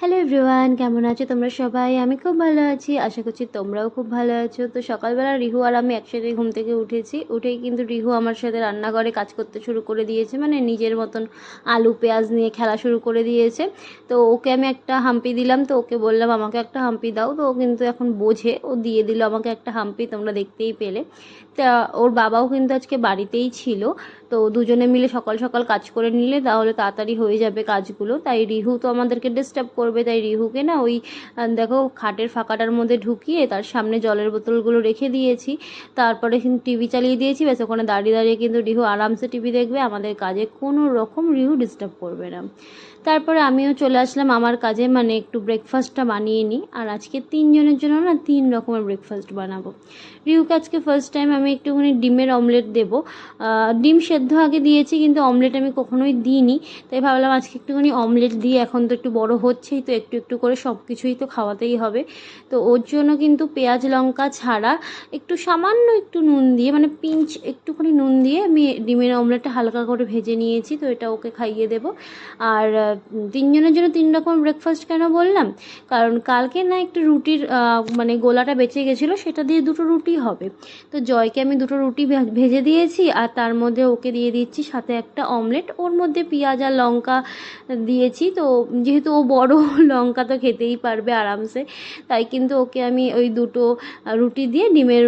Hello everyone কেমন আছো তোমরা সবাই? আমি খুব ভালো আছি। আশা করছি তোমরাও খুব ভালো আছো। তো সকালবেলা রিহু আর আমি একসাথে ঘুম থেকে উঠেছি। উঠেই কিন্তু রিহু আমার সাথে রান্নাঘরে কাজ করতে শুরু করে দিয়েছে। মানে নিজের মতন আলু, পেঁয়াজ নিয়ে খেলা শুরু করে দিয়েছে। তো ওকে আমি একটা হাম্পি দিলাম। তো ওকে বললাম, আমাকে একটা হাম্পি দাও। তো ও কিন্তু এখন বোঝে। ও দিয়ে দিল আমাকে একটা হাম্পি, তোমরা দেখতেই পেলে। তা ওর বাবাও কিন্তু আজকে বাড়িতেই ছিল। তো দুজনে মিলে সকাল সকাল কাজ করে নিলে তাহলে তাড়াতাড়ি হয়ে যাবে কাজগুলো। তাই রিহু তো আমাদেরকে ডিস্টার্ব করবে। তাই রিহুকে না ওই দেখো খাটের ফাঁকাটার মধ্যে ঢুকিয়ে তার সামনে জলের বোতলগুলো রেখে দিয়েছি। তারপরে কিন্তু টিভি চালিয়ে দিয়েছি, ব্যাস ওখানে দাঁড়িয়ে দাঁড়িয়ে কিন্তু রিহু আরামসে টিভি দেখবে, আমাদের কাজে কোনো রকম রিহু ডিস্টার্ব করবে না। তারপরে আমিও চলে আসলাম আমার কাজে মানে একটু ব্রেকফাস্টটা বানিয়ে নিই। আর আজকে তিনজনের জন্য না তিন রকমের ব্রেকফাস্ট বানাবো। রিহুকে আজকে ফার্স্ট টাইম আমি একটুখানি ডিমের অমলেট দেবো। ডিম সেদ্ধ আগে দিয়েছি, কিন্তু অমলেট আমি কখনোই দিইনি। তাই ভাবলাম আজকে একটুখানি অমলেট দিয়ে, এখন তো একটু বড় হচ্ছেই তো একটু একটু করে সব কিছুই তো খাওয়াতেই হবে। তো ওর জন্য কিন্তু পেঁয়াজ লঙ্কা ছাড়া একটু সামান্য একটু নুন দিয়ে মানে পিঞ্চ একটুখানি নুন দিয়ে আমি ডিমের অমলেটটা হালকা করে ভেজে নিয়েছি, তো এটা ওকে খাইয়ে দেবো। আর তিনজনের জন্য তিন রকম ব্রেকফাস্ট কেন বললাম? কারণ কালকে না একটু রুটির মানে গোলাটা বেঁচে গেছিল, সেটা দিয়ে দুটো রুটি হবে। তো জয়কে আমি দুটো রুটি ভেজে দিয়েছি, আর তার মধ্যে ওকে দিয়ে দিচ্ছি সাথে একটা অমলেট। ওর মধ্যে পেঁয়াজ আর লঙ্কা দিয়েছি, তো যেহেতু ও বড় লঙ্কা তো খেতেই পারবে আরামসে। তাই কিন্তু ওকে আমি ওই দুটো রুটি দিয়ে, ডিমের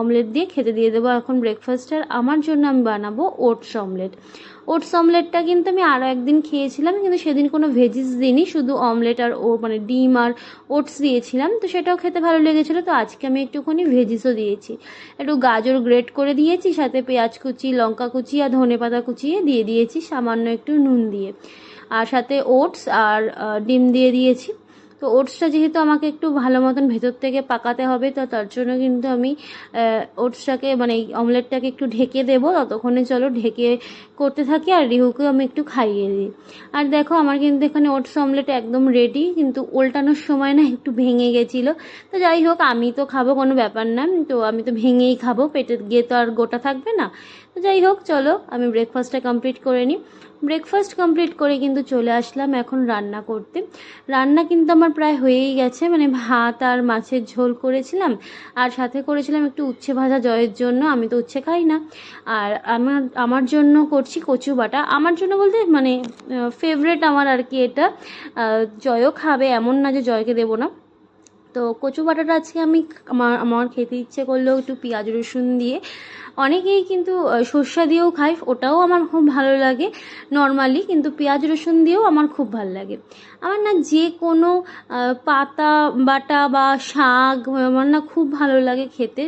অমলেট দিয়ে খেতে দিয়ে দেবো। এখন ব্রেকফাস্ট আর আমার জন্য আমি বানাবো ওটস অমলেট ওটস অমলেটটা কিন্তু আমি আরও একদিন খেয়েছিলাম, কিন্তু সেদিন কোনো ভেজিস দিইনি, শুধু অমলেট আর ও মানে ডিম আর ওটস দিয়েছিলাম। তো সেটাও খেতে ভালো লেগেছিলো, তো আজকে আমি একটুখানি ভেজিসও দিয়েছি। একটু গাজর গ্রেট করে দিয়েছি, সাথে পেঁয়াজ কুচি, লঙ্কা কুচি আর ধনে পাতা কুচিয়ে দিয়ে দিয়েছি, সামান্য একটু নুন দিয়ে। আর সাথে ওটস আর ডিম দিয়ে দিয়েছি। তো ওটসটা যেহেতু আমাকে একটু ভালো মতন ভেতর থেকে পাকাতে হবে, তো তার জন্য কিন্তু আমি ওটসটাকে মানে এই অমলেটটাকে একটু ঢেকে দেবো। ততক্ষণে চলো ঢেকে করতে থাকি আর রিহুকেও আমি একটু খাইয়ে দিই। আর দেখো, আমার কিন্তু এখানে ওটস অমলেট একদম রেডি কিন্তু উল্টানোর সময় না একটু ভেঙে গেছিল। তো যাই হোক, আমি তো খাব কোনো ব্যাপার না, তো আমি তো ভেঙেই খাব। পেটে গিয়ে তো আর গোটা থাকবে না। যাই হোক, চলো, আমি ব্রেকফাস্টটা কমপ্লিট করে নিই। ব্রেকফাস্ট কমপ্লিট করে কিন্তু চলে আসলাম এখন রান্না করতে। রান্না কিন্তু আমার প্রায় হয়েই গেছে মানে ভাত আর মাছের ঝোল করেছিলাম। আর সাথে করেছিলাম একটু উচ্ছে ভাজা জয়ের জন্য, আমি তো উচ্ছে খাই না। আর আমার আমার জন্য করছি কচু বাটা। আমার জন্য বলতে মানে ফেভারেট আমার আর কি এটা। জয়ও খাবে, এমন না যে জয়কে দেবো না। তো কচু বাটাটা আজকে আমি আমার আমার খেতে ইচ্ছে করলেও একটু পেঁয়াজ, রসুন দিয়ে। অনেকেই কিন্তু সর্ষা দিয়েও খায়, ওটাও আমার খুব ভালো লাগে নর্মালি, কিন্তু পেঁয়াজ, রসুন দিয়েও আমার খুব ভালো লাগে। আমার না যে কোনো পাতা, বাটা বা শাক, আমার না খুব ভালো লাগে খেতে।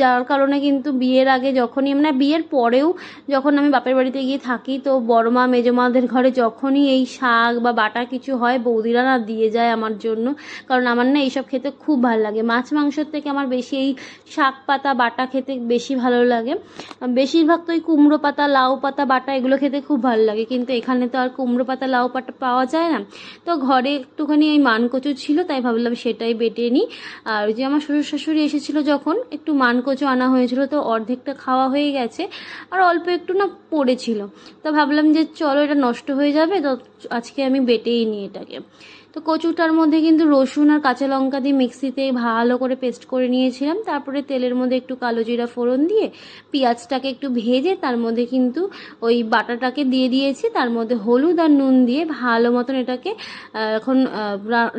যার কারণে কিন্তু বিয়ের আগে যখনই মানে বিয়ের পরেও যখন আমি বাপের বাড়িতে গিয়ে থাকি, তো বড় মা, মেজো মাদের ঘরে যখনই এই শাক বা বাটা কিছু হয়, বৌদিরা না দিয়ে যায় আমার জন্য। কারণ আমার না এইসব খেতে খুব ভালো লাগে। মাছ মাংসের থেকে আমার বেশি এই শাক পাতা, বাটা খেতে বেশি ভালো লাগে। বেশিরভাগ তো ওই কুমড়ো পাতা, লাউ পাতা, বাটা এগুলো খেতে খুব ভালো লাগে। কিন্তু এখানে তো আর কুমড়ো পাতা, লাউ পাতা পাওয়া যায় না। তো ঘরে একটুখানি এই মানকচু ছিল, তাই ভাবলাম সেটাই বেটে নিই। আর যে আমার শ্বশুর শাশুড়ি এসেছিল যখন, একটু মানকচু আনা হয়েছিল, তো অর্ধেকটা খাওয়া হয়ে গেছে। আর অল্প একটু না পড়েছিল। তো ভাবলাম যে চলো, এটা নষ্ট হয়ে যাবে, তো আজকে আমি বেটেই নিই এটাকে। তো কচুটার মধ্যে কিন্তু রসুন আর কাঁচা লঙ্কা দিয়ে মিক্সিতে ভালো করে পেস্ট করে নিয়েছিলাম। তারপরে তেলের মধ্যে একটু কালো জিরা ফোড়ন দিয়ে পেঁয়াজটাকে একটু ভেজে তার মধ্যে কিন্তু ওই বাটাটাকে দিয়ে দিয়েছি। তার মধ্যে হলুদ আর নুন দিয়ে ভালো মতন এটাকে এখন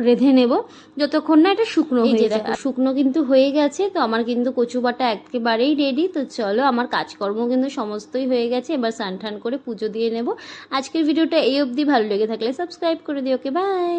রেঁধে নেব। যতক্ষণ না এটা শুকনো হয়ে যায়। শুকনো কিন্তু হয়ে গেছে তো আমার কিন্তু কচু বাটা একেবারেই রেডি তো চলো আমার কাজকর্ম কিন্তু সমস্তই হয়ে গেছে। এবার স্নান করে পুজো দিয়ে নেব। আজকের ভিডিওটা এই অবধি। ভালো লেগে থাকলে সাবস্ক্রাইব করে দিও। Okay bye